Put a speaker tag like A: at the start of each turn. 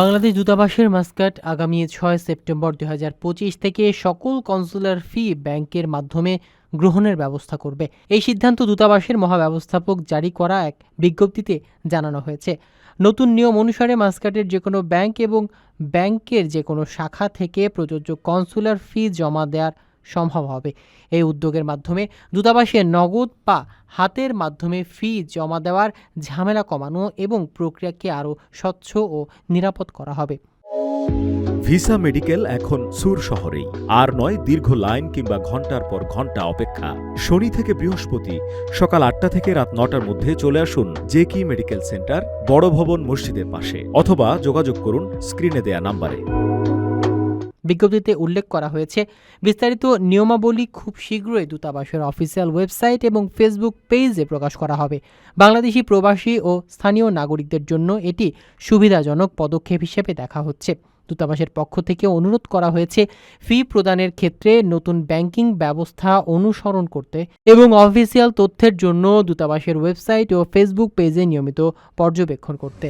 A: বাংলাদেশ দূতাবাসের মাস্কাট আগামী ছয় সেপ্টেম্বর দু হাজার পঁচিশ থেকে সকল কনসুলার ফি ব্যাংকের মাধ্যমে গ্রহণের ব্যবস্থা করবে। এই সিদ্ধান্ত দূতাবাসের মহাব্যবস্থাপক জারি করা এক বিজ্ঞপ্তিতে জানানো হয়েছে। নতুন নিয়ম অনুসারে মাস্কাটের যে কোনো ব্যাংক এবং ব্যাংকের যে কোনো শাখা থেকে প্রযোজ্য কনসুলার ফি জমা দেওয়ার সম্ভব হবে। এই উদ্যোগের মাধ্যমে দূতাবাসে নগদ বা হাতের মাধ্যমে ফি জমা দেওয়ার ঝামেলা কমানো এবং প্রক্রিয়াকে আরও স্বচ্ছ ও নিরাপদ করা হবে।
B: ভিসা মেডিকেল এখন সুর শহরেই। আর নয় দীর্ঘ লাইন কিংবা ঘণ্টার পর ঘণ্টা অপেক্ষা। শনি থেকে বৃহস্পতি সকাল আটটা থেকে রাত নটার মধ্যে চলে আসুন জে কি মেডিকেল সেন্টার বড় ভবন মসজিদের পাশে। অথবা যোগাযোগ করুন স্ক্রিনে দেয়া নাম্বারে।
A: বিজ্ঞপ্তিতে উল্লেখ করা হয়েছে। বিস্তারিত নিয়মাবলী খুব শীঘ্রই দূতাবাসের অফিসিয়াল ওয়েবসাইট এবং ফেসবুক পেজে প্রকাশ করা হবে। বাংলাদেশি প্রবাসী ও স্থানীয় নাগরিকদের জন্য এটি সুবিধাজনক পদক্ষেপ হিসেবে দেখা হচ্ছে। দূতাবাসের পক্ষ থেকে অনুরোধ করা হয়েছে, ফি প্রদানের ক্ষেত্রে নতুন ব্যাংকিং ব্যবস্থা অনুসরণ করতে এবং অফিসিয়াল তথ্যের জন্য দূতাবাসের ওয়েবসাইট ও ফেসবুক পেজে নিয়মিত পর্যবেক্ষণ করতে।